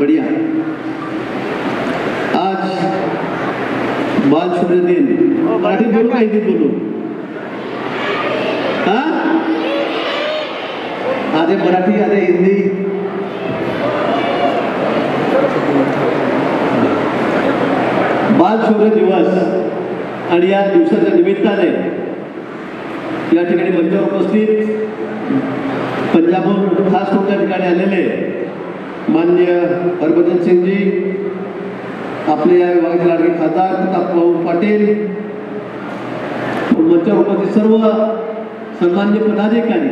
बढ़िया। आज बाल शौर्य दिन। मराठी बोलू का हिंदी बोलू? हाँ? अरे मराठी अरे हिंदी। बाल शौर्य दिवस आणि या दिवसाच्या निमित्ताने या ठिकाणी मंचावर उपस्थित पंजाबहून खास करून त्या ठिकाणी आलेले? मान्य हरभजन सिंगजी आपले या विभागाचे लाडके खासदार प्रतापभाऊ पाटील मंचावर उपस्थित सर्व सन्मान्य पदाधिकारी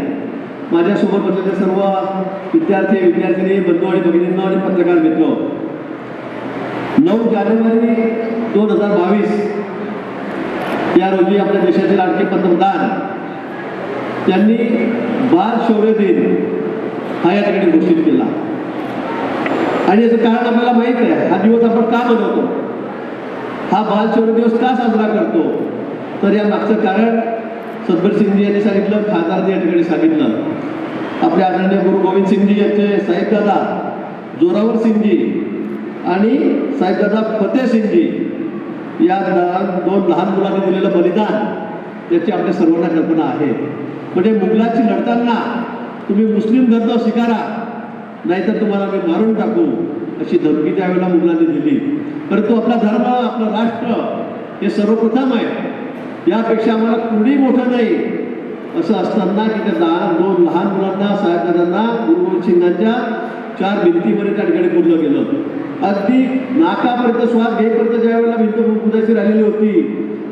माझ्यासोबत बसलेले सर्व विद्यार्थी विद्यार्थिनी बंधू आणि भगिनींना आणि पत्रकार मित्र नऊ जानेवारी दोन हजार बावीस या रोजी आपल्या देशाचे लाडके पंतप्रधान त्यांनी बाल शौर्य दिन हा या ठिकाणी घोषित केला. आणि याचं कारण आपल्याला माहीत आहे. हा दिवस आपण का बनवतो? हा बाल दिवस का साजरा करतो? तर या मागचं कारण सदबर सिंगजी यांनी सांगितलं खासदारजी या ठिकाणी सांगितलं. आपले आदरणीय गुरु गोविंद सिंगजी यांचे साहेबदादा जोरावर सिंगजी आणि साहेबदादा फतेह सिंगजी या लहान दोन लहान मुलांनी दिलेलं बलिदान याची आपल्या सर्वांना कल्पना आहे. म्हणजे मुघलाची लढताना तुम्ही मुस्लिम धर्म स्वीकारा. नाहीतर तुम्हाला आम्ही मारून टाकू अशी धमकी त्यावेळेला मुलांनी दिली. परंतु आपला धर्म आपलं राष्ट्र हे सर्वप्रथम आहे. यापेक्षा आम्हाला कुणी मोठं नाही. असं असताना की त्या लहान दोन लहान मुलांना साहेबांना गुरुगोविंद सिंगांच्या चार भिंतीमध्ये त्या ठिकाणी बोललं गेलं. अगदी नाकापर्यंत श्वास घेईपर्यंत ज्या वेळेला भिंत पुजायची राहिलेली होती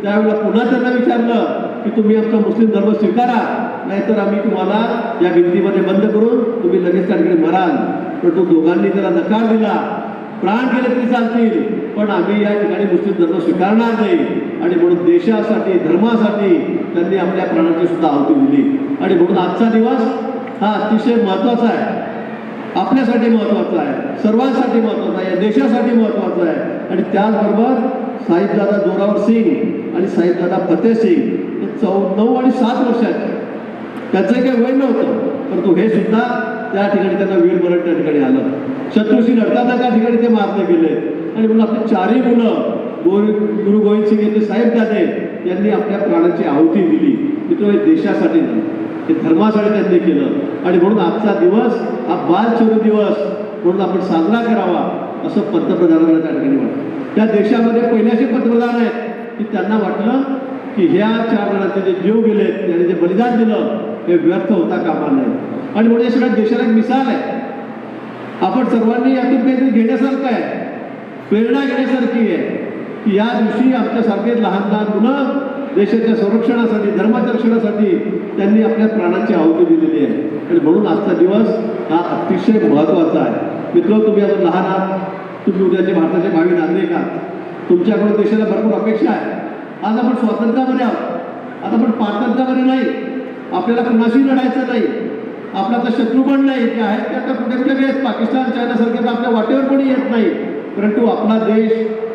त्यावेळेला पुन्हा त्यांना विचारलं की तुम्ही आमचा मुस्लिम धर्म स्वीकारा. नाहीतर आम्ही तुम्हाला या भिंतीमध्ये बंद करून तुम्ही लगेच त्या ठिकाणी मराल. पण तो दोघांनी त्याला नकार दिला. प्राण गेले तरी चालतील पण आम्ही या ठिकाणी मुस्लिम धर्म स्वीकारणार नाही. आणि म्हणून देशासाठी धर्मासाठी त्यांनी आपल्या प्राणाची सुद्धा आहुती दिली. आणि म्हणून आजचा दिवस हा अतिशय महत्त्वाचा आहे. आपल्यासाठी महत्त्वाचा आहे. सर्वांसाठी महत्त्वाचा आहे. या देशासाठी महत्त्वाचा आहे. आणि त्याचबरोबर साहिबदादा जोरावर सिंग आणि साहिबदादा फतेह सिंग. हे चौ नऊ आणि सात वर्षाचे त्याचं काही वय नव्हतं. परंतु हे सुद्धा त्या ठिकाणी त्यांना वीर मरण त्या ठिकाणी आलं. शत्रूशी लढताना त्या ठिकाणी ते मारले गेले. आणि म्हणून आपले चारही मुलं गोविंद गुरु गोविंद सिंग यांचे साहेब दादे यांनी आपल्या प्राणाची आहुती दिली. मित्र हे देशासाठी ते हे धर्मासाठी त्यांनी केलं. आणि म्हणून आजचा दिवस हा बाल दिवस म्हणून आपण साजरा करावा असं पंतप्रधानांना त्या ठिकाणी वाटतं. त्या देशामध्ये पहिल्याचे पंतप्रधान आहेत की त्यांना वाटलं की ह्या चार जणांचे जे जीव गेले त्याने जे बलिदान दिलं हे व्यर्थ होता कामा नये. आणि म्हणून या सगळ्या देशाला एक मिसाल आहे. आपण सर्वांनी यातून काहीतरी घेण्यासारखं आहे. प्रेरणा घेण्यासारखी आहे. की या दिवशी आमच्यासारखे लहान लहान मुलं देशाच्या संरक्षणासाठी धर्माच्या रक्षणासाठी त्यांनी आपल्या प्राणाची आहुती दिलेली आहे. आणि म्हणून आजचा दिवस हा अतिशय महत्त्वाचा आहे. मित्र तुम्ही आता लहान आहात. तुम्ही उद्याचे भारताचे भावी नागरिक आहात. तुमच्याकडून देशाला भरपूर अपेक्षा आहे. आज आपण स्वातंत्र्यामध्ये आहोत. आता आपण पारतंत्र्यामध्ये नाही. आपल्याला कुणाशी लढायचं नाही. आपला तर शत्रू पण नाही. जे आहेत ते आता कुठे कुठे आहेत पाकिस्तान चायनासारखे तर आपल्या वाटेवर कोणी येत नाही. परंतु आपला देश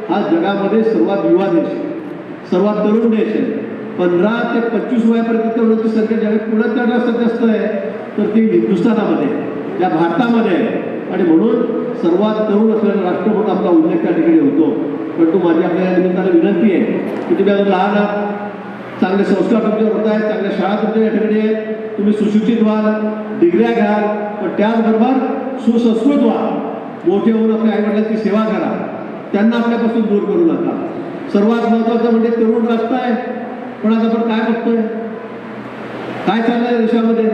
हा जगामध्ये सर्वात युवा देश आहे. सर्वात तरुण देश आहे. पंधरा ते पंचवीस वयापर्यंत तरुणांची संख्या ज्यावेळी पुण्यात त्या जास्त आहे तर ती हिंदुस्थानामध्ये आहे, या भारतामध्ये आहे. आणि म्हणून सर्वात तरुण असलेला राष्ट्र म्हणून आपला उल्लेख त्या ठिकाणी होतो. परंतु माझी आपल्या या निमित्तानं विनंती आहे की तुम्ही अजून लहान आहात. चांगले संस्कार तुमच्यावर होत आहेत चांगल्या शाळा तुमच्या या ठिकाणी आहेत. तुम्ही सुशिक्षित व्हाल डिग्र्या घ्याल पण त्याचबरोबर सुसंस्कृत व्हा मोठे होऊन आपल्या आईवडिलांची सेवा करा. त्यांना आपल्यापासून दूर करू नका. सर्वात महत्त्वाचं म्हणजे तरुण राष्ट्र आहे. पण आता आपण काय बघतोय? काय चाललंय देशामध्ये?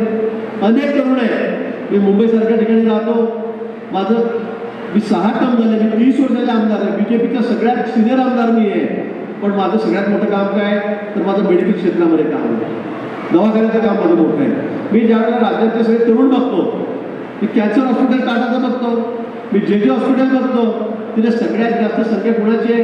अनेक तरुण आहेत. मी मुंबईसारख्या ठिकाणी राहतो माझं मी सहा टर्म झाले मी तीस वर्षाचे आमदार आहे. बी जे पीचा सगळ्यात सिनियर आमदार मी आहे. पण माझं सगळ्यात मोठं काम काय? तर माझं मेडिकल क्षेत्रामध्ये काम आहे. दवाखान्याचं काम माझं मोठं आहे. मी ज्यावेळेला राज्यातले सगळे तरुण बघतो मी कॅन्सर हॉस्पिटल टाटाचं बघतो मी जे जे हॉस्पिटल बघतो तिथे सगळ्यात जास्त संख्या कुणाची आहे?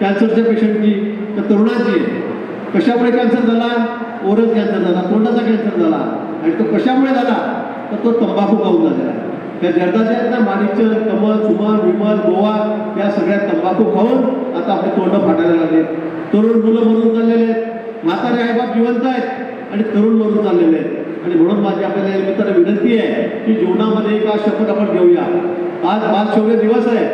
कॅन्सरच्या पेशंटची तर तरुणाची आहे. कशामुळे कॅन्सर झाला? ओरल कॅन्सर झाला तोंडाचा कॅन्सर झाला. आणि तो कशामुळे झाला? तर तो तंबाखू खाऊन झालेला आहे. त्या जर्दाच्या आहेत ना माणिकचंद कमल सुमन विमल गोवा या सगळ्या तंबाखू खाऊन आता आपले तोंड फाटायला लागले. तरुण मुलं मरून चाललेले आहेत. म्हातारे आईबाप जिवंत आहेत आणि तरुण मरून चाललेले आहेत. आणि म्हणून माझी आपल्याला मित्र विनंती आहे की जीवनामध्ये एक आज शपथ आपण घेऊया. आज बाल शौर्य दिवस आहे.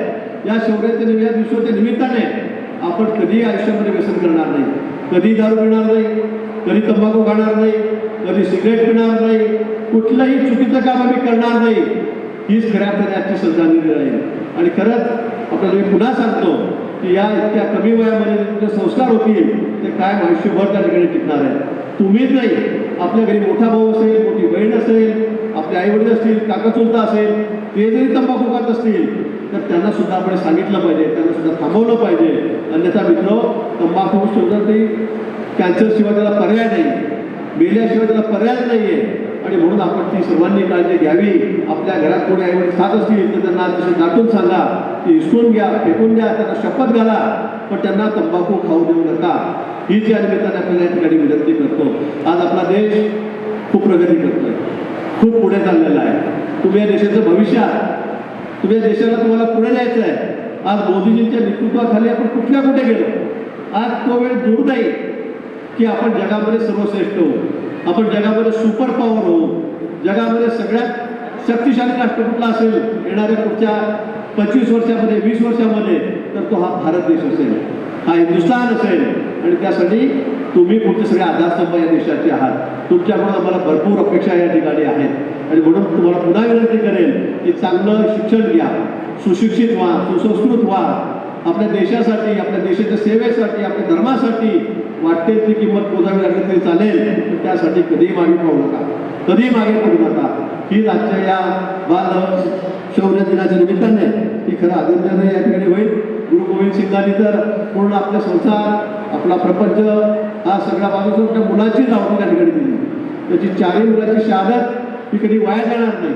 या शौर्याच्या निमित्त- या दिवसाच्या निमित्ताने आपण कधीही आयुष्यामध्ये व्यसन करणार नाही. कधी दारू पिणार नाही कधी तंबाखू खाणार नाही कधी सिगरेट पिणार नाही कुठलंही चुकीचं काम आम्ही करणार नाही. हीच खऱ्या अर्थाने आजची श्रद्धांजली आहे. आणि खरंच आपल्याला मी पुन्हा सांगतो की या इतक्या कमी वयामध्ये जे तुमचे संस्कार होतील ते काय आयुष्यभर त्या ठिकाणी टिकणार आहे. तुम्हीच नाही आपल्या घरी मोठा भाऊ असेल मोठी बहीण असेल आपले आईवडील असतील काका चुलता असेल ते जरी तंबाखू खात असतील तर त्यांना सुद्धा आपण सांगितलं पाहिजे त्यांना सुद्धा थांबवलं पाहिजे. अन्यथा मित्र तंबाखू सुद्धा ते कॅन्सरशिवाय त्याला पर्याय नाही. मेल्याशिवाय त्याला पर्याय नाही आहे आणि म्हणून आपण ती सर्वांनी काळजी घ्यावी. आपल्या घरात कोणी आईवडील साथ असतील तर त्यांना तसे दाटून सांगा. की हिसकून घ्या फेकून द्या त्यांना शपथ घाला. पण त्यांना तंबाखू खाऊ देऊ नका. ही जी निमित्ताने आपल्याला या ठिकाणी विनंती करतो आज आपला देश खूप प्रगती करतोय. खूप पुढे चाललेला आहे. तुम्ही या देशाचं भविष्य आहात. तुम्ही या देशाला तुम्हाला पुढे जायचं आहे. आज मोदीजींच्या नेतृत्वाखाली आपण कुठल्या कुठे गेलो? आज तो वेळ दूर नाही की आपण जगामध्ये सर्वश्रेष्ठ होऊ. आपण जगामध्ये सुपर पॉवर होऊ जगामध्ये सगळ्यात शक्तिशाली राष्ट्र कुठला असेल? येणाऱ्या पुढच्या पंचवीस वर्षामध्ये वीस वर्षामध्ये तर तो हा भारत देश असेल. हा हिंदुस्थान असेल. आणि त्यासाठी तुम्ही पुढचे सगळे आधारस्तंभ या देशाचे आहात. तुमच्याकडून आम्हाला भरपूर अपेक्षा या ठिकाणी आहेत. आणि म्हणून तुम्हाला पुन्हा विनंती करेल की चांगलं शिक्षण घ्या. सुशिक्षित व्हा सुसंस्कृत व्हा. आपल्या देशासाठी आपल्या देशाच्या सेवेसाठी आपल्या धर्मासाठी वाटते ती किंमत मोजावी लागली तरी चालेल पण त्यासाठी कधीही मागे पाहू नका. कधीही मागे पडू नका. ही आजच्या या बाल शौर्य दिनाच्या निमित्ताने ही खरं आनंदाने या ठिकाणी होईल. गुरु गोविंद सिंगांनी तर पूर्ण आपला संसार आपला प्रपंच हा सगळ्या बाजूचा त्या मुलाची धावणी त्या ठिकाणी दिली. त्याची चारही मुलाची शहादत ही कधी वाया जाणार नाही.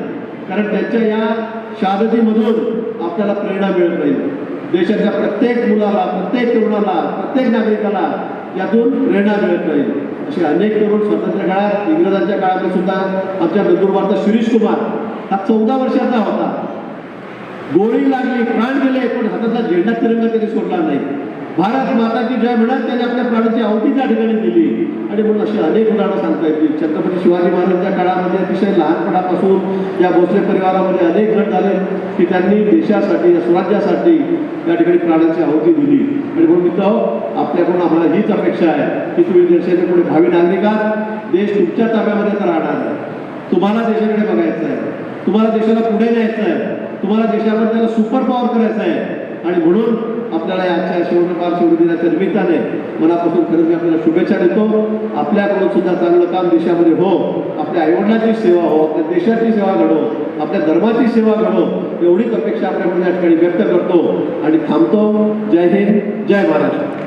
कारण त्यांच्या या शहादतीमधून आपल्याला प्रेरणा मिळत राहील. देशाच्या प्रत्येक मुलाला प्रत्येक तरुणाला प्रत्येक नागरिकाला यातून प्रेरणा मिळत राहील असे अनेक तरुण स्वातंत्र्य काळात इंग्रजांच्या काळामध्ये सुद्धा आमच्या नंदुरबारचा शिरीष कुमार हा चौदा वर्षाचा होता. गोळी लागली प्राण गेले पण हातातला झेंडा तिरंगा त्यांनी सोडला नाही. भारत माताची जय म्हणत त्याने आपल्या प्राणाची आवती त्या ठिकाणी दिली. आणि म्हणून अशी अनेक उदाहरणं सांगता येतील. छत्रपती शिवाजी महाराजांच्या काळामध्ये अतिशय लहानपणापासून या भोसले परिवारामध्ये अनेक गट झाले की त्यांनी देशासाठी या स्वराज्यासाठी या ठिकाणी प्राणाची आहुती दिली. आणि म्हणून मित्र आपल्याकडून आम्हाला हीच अपेक्षा आहे की तुम्ही देशाचे पुढे भावी नागरिक आहात. देश तुमच्या ताब्यामध्ये तर राहणार आहे. तुम्हाला देशाकडे बघायचं आहे. तुम्हाला देशाला पुढे न्यायचं आहे. तुम्हाला देशामध्ये त्याला सुपर पॉवर करायचं आहे. आणि म्हणून आपल्याला याच्या शिवप्रकार शिवदिनाच्या निमित्ताने मनापासून खरंच मी आपल्याला शुभेच्छा देतो. आपल्याकडून सुद्धा चांगलं काम देशामध्ये हो. आपल्या आईवडिलांची सेवा हो. आपल्या देशाची सेवा घडो. आपल्या धर्माची सेवा घडो. एवढीच अपेक्षा आपल्याकडून या ठिकाणी व्यक्त करतो. आणि थांबतो. जय हिंद. जय महाराष्ट्र.